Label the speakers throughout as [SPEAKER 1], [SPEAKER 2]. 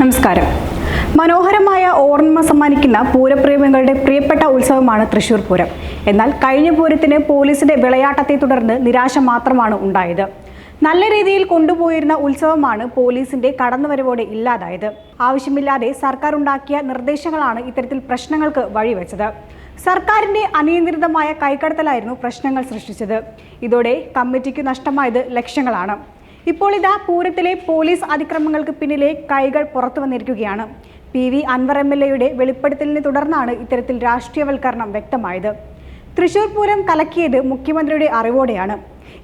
[SPEAKER 1] നമസ്കാരം. മനോഹരമായ ഓർമ്മ സമ്മാനിക്കുന്ന പൂരപ്രേമികളുടെ പ്രിയപ്പെട്ട ഉത്സവമാണ് തൃശൂർ പൂരം. എന്നാൽ കഴിഞ്ഞ പൂരത്തിന് പോലീസിന്റെ വിളയാട്ടത്തെ തുടർന്ന് നിരാശ മാത്രമാണ് ഉണ്ടായത്. നല്ല രീതിയിൽ കൊണ്ടുപോയിരുന്ന ഉത്സവമാണ് പോലീസിന്റെ കടന്നുവരവോടെ ഇല്ലാതായത്. ആവശ്യമില്ലാതെ സർക്കാർ ഉണ്ടാക്കിയ നിർദ്ദേശങ്ങളാണ് ഇത്തരത്തിൽ പ്രശ്നങ്ങൾക്ക് വഴിവെച്ചത്. സർക്കാരിന്റെ അനിയന്ത്രിതമായ കൈക്കടത്തലായിരുന്നു പ്രശ്നങ്ങൾ സൃഷ്ടിച്ചത്. ഇതോടെ കമ്മിറ്റിക്ക് നഷ്ടമായത് ലക്ഷങ്ങളാണ്. ഇപ്പോൾ ഇതാ പൂരത്തിലെ പോലീസ് അതിക്രമങ്ങൾക്ക് പിന്നിലെ കൈകൾ പുറത്തു വന്നിരിക്കുകയാണ്. P V Anvar M L എയുടെ വെളിപ്പെടുത്തലിനെ തുടർന്നാണ് ഇത്തരത്തിൽ രാഷ്ട്രീയവൽക്കരണം വ്യക്തമായത്. തൃശൂർ പൂരം കലക്കിയത് മുഖ്യമന്ത്രിയുടെ അറിവോടെയാണ്.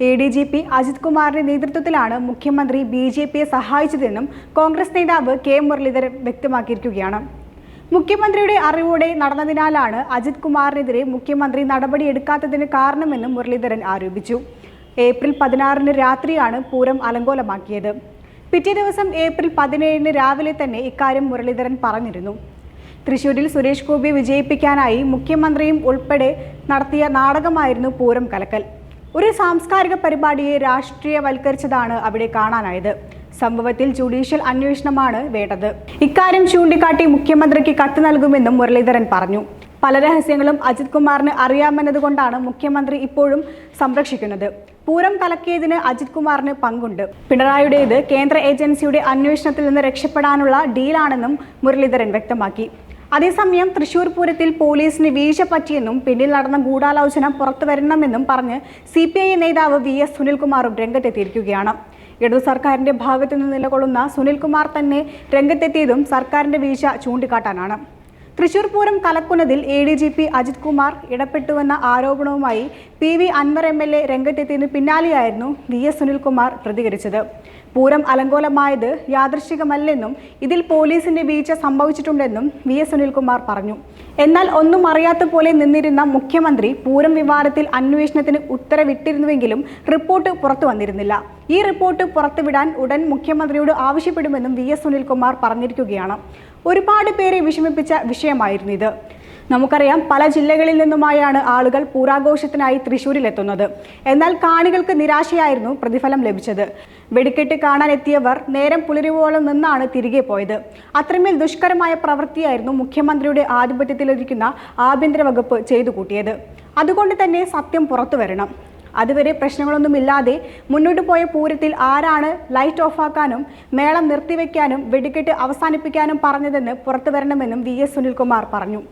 [SPEAKER 1] A D G P Ajith കുമാറിന്റെ നേതൃത്വത്തിലാണ് മുഖ്യമന്ത്രി ബി ജെ പിയെ സഹായിച്ചതെന്നും കോൺഗ്രസ് നേതാവ് കെ മുരളീധരൻ വ്യക്തമാക്കിയിരിക്കുകയാണ്. മുഖ്യമന്ത്രിയുടെ അറിവോടെ നടന്നതിനാലാണ് അജിത് കുമാറിനെതിരെ മുഖ്യമന്ത്രി നടപടിയെടുക്കാത്തതിന് കാരണമെന്നും മുരളീധരൻ ആരോപിച്ചു. ഏപ്രിൽ പതിനാറിന് രാത്രിയാണ് പൂരം അലങ്കോലമാക്കിയത്. പിറ്റേ ദിവസം ഏപ്രിൽ പതിനേഴിന് രാവിലെ തന്നെ ഇക്കാര്യം മുരളീധരൻ പറഞ്ഞിരുന്നു. തൃശൂരിൽ സുരേഷ് ഗോപിയെ വിജയിപ്പിക്കാനായി മുഖ്യമന്ത്രിയും ഉൾപ്പെടെ നടത്തിയ നാടകമായിരുന്നു പൂരം കലക്കൽ. ഒരു സാംസ്കാരിക പരിപാടിയെ രാഷ്ട്രീയവൽക്കരിച്ചതാണ് അവിടെ കാണാനായത്. സംഭവത്തിൽ ജുഡീഷ്യൽ അന്വേഷണമാണ് വേണ്ടത്. ഇക്കാര്യം ചൂണ്ടിക്കാട്ടി മുഖ്യമന്ത്രിക്ക് കത്ത് നൽകുമെന്നും മുരളീധരൻ പറഞ്ഞു. പല രഹസ്യങ്ങളും അജിത് കുമാറിന് അറിയാമെന്നതുകൊണ്ടാണ് മുഖ്യമന്ത്രി ഇപ്പോഴും സംരക്ഷിക്കുന്നത്. പൂരം കലക്കിയതിന് അജിത് കുമാറിന് പങ്കുണ്ട്. പിണറായിയുടേത് കേന്ദ്ര ഏജൻസിയുടെ അന്വേഷണത്തിൽ നിന്ന് രക്ഷപ്പെടാനുള്ള ഡീലാണെന്നും മുരളീധരൻ വ്യക്തമാക്കി. അതേസമയം തൃശൂർ പൂരത്തിൽ പോലീസിന് വീഴ്ച പറ്റിയെന്നും പിന്നിൽ നടന്ന ഗൂഢാലോചന പുറത്തു വരണമെന്നും പറഞ്ഞ് സി പി ഐ നേതാവ് വി എസ് സുനിൽകുമാറും രംഗത്തെത്തിയിരിക്കുകയാണ്. ഇടതു സർക്കാരിന്റെ ഭാഗത്തു നിന്ന് നിലകൊള്ളുന്ന സുനിൽകുമാർ തന്നെ രംഗത്തെത്തിയതും സർക്കാരിന്റെ വീഴ്ച ചൂണ്ടിക്കാട്ടാനാണ്. Thrissur Pooram കലക്കുന്നതിൽ A D G P Ajith Kumar ഇടപെട്ടുവെന്ന ആരോപണവുമായി P V Anvar M L A രംഗത്തെത്തിയതിന് പിന്നാലെയായിരുന്നു വി എസ് സുനിൽകുമാർ പ്രതികരിച്ചത്. പൂരം അലങ്കോലമായത് യാദൃശികമല്ലെന്നും ഇതിൽ പോലീസിന്റെ വീഴ്ച സംഭവിച്ചിട്ടുണ്ടെന്നും വി എസ് സുനിൽകുമാർ പറഞ്ഞു. എന്നാൽ ഒന്നും അറിയാത്ത പോലെ നിന്നിരുന്ന മുഖ്യമന്ത്രി പൂരം വിവാദത്തിൽ അന്വേഷണത്തിന് ഉത്തരവിട്ടിരുന്നുവെങ്കിലും റിപ്പോർട്ട് പുറത്തു വന്നിരുന്നില്ല. ഈ റിപ്പോർട്ട് പുറത്തുവിടാൻ ഉടൻ മുഖ്യമന്ത്രിയോട് ആവശ്യപ്പെടുമെന്നും വി എസ് സുനിൽകുമാർ പറഞ്ഞിരിക്കുകയാണ്. ഒരുപാട് പേരെ വിഷമിപ്പിച്ച വിഷയമായിരുന്നു ഇത്. നമുക്കറിയാം പല ജില്ലകളിൽ നിന്നുമായാണ് ആളുകൾ പൂരാഘോഷത്തിനായി തൃശ്ശൂരിലെത്തുന്നത്. എന്നാൽ കാണികൾക്ക് നിരാശയായിരുന്നു പ്രതിഫലം ലഭിച്ചത്. വെടിക്കെട്ട് കാണാൻ എത്തിയവർ നേരം പുലരുവോളം നിന്നാണ് തിരികെ പോയത്. അത്രമേൽ ദുഷ്കരമായ പ്രവൃത്തിയായിരുന്നു മുഖ്യമന്ത്രിയുടെ ആധിപത്യത്തിലിരിക്കുന്ന ആഭ്യന്തര വകുപ്പ് ചെയ്തു കൂട്ടിയത്. അതുകൊണ്ട് തന്നെ സത്യം പുറത്തു വരണം. അതുവരെ പ്രശ്നങ്ങളൊന്നുമില്ലാതെ മുന്നോട്ട് പോയ പൂരത്തിൽ ആരാണ് ലൈറ്റ് ഓഫാക്കാനും മേളം നിർത്തിവെക്കാനും വെടിക്കെട്ട് അവസാനിപ്പിക്കാനും പറഞ്ഞതെന്ന് പുറത്തു വരണമെന്നും വി എസ് സുനിൽകുമാർ പറഞ്ഞു.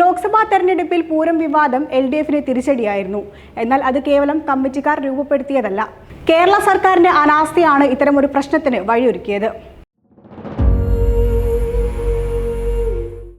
[SPEAKER 1] ലോക്സഭാ തെരഞ്ഞെടുപ്പിൽ പൂരം വിവാദം എൽ ഡി എഫിന് തിരിച്ചടിയായിരുന്നു. എന്നാൽ അത് കേവലം കമ്മിറ്റിക്കാർ രൂപപ്പെടുത്തിയതല്ല. കേരള സർക്കാരിന്റെ അനാസ്ഥയാണ് ഇത്തരമൊരു പ്രശ്നത്തിന് വഴിയൊരുക്കിയത്.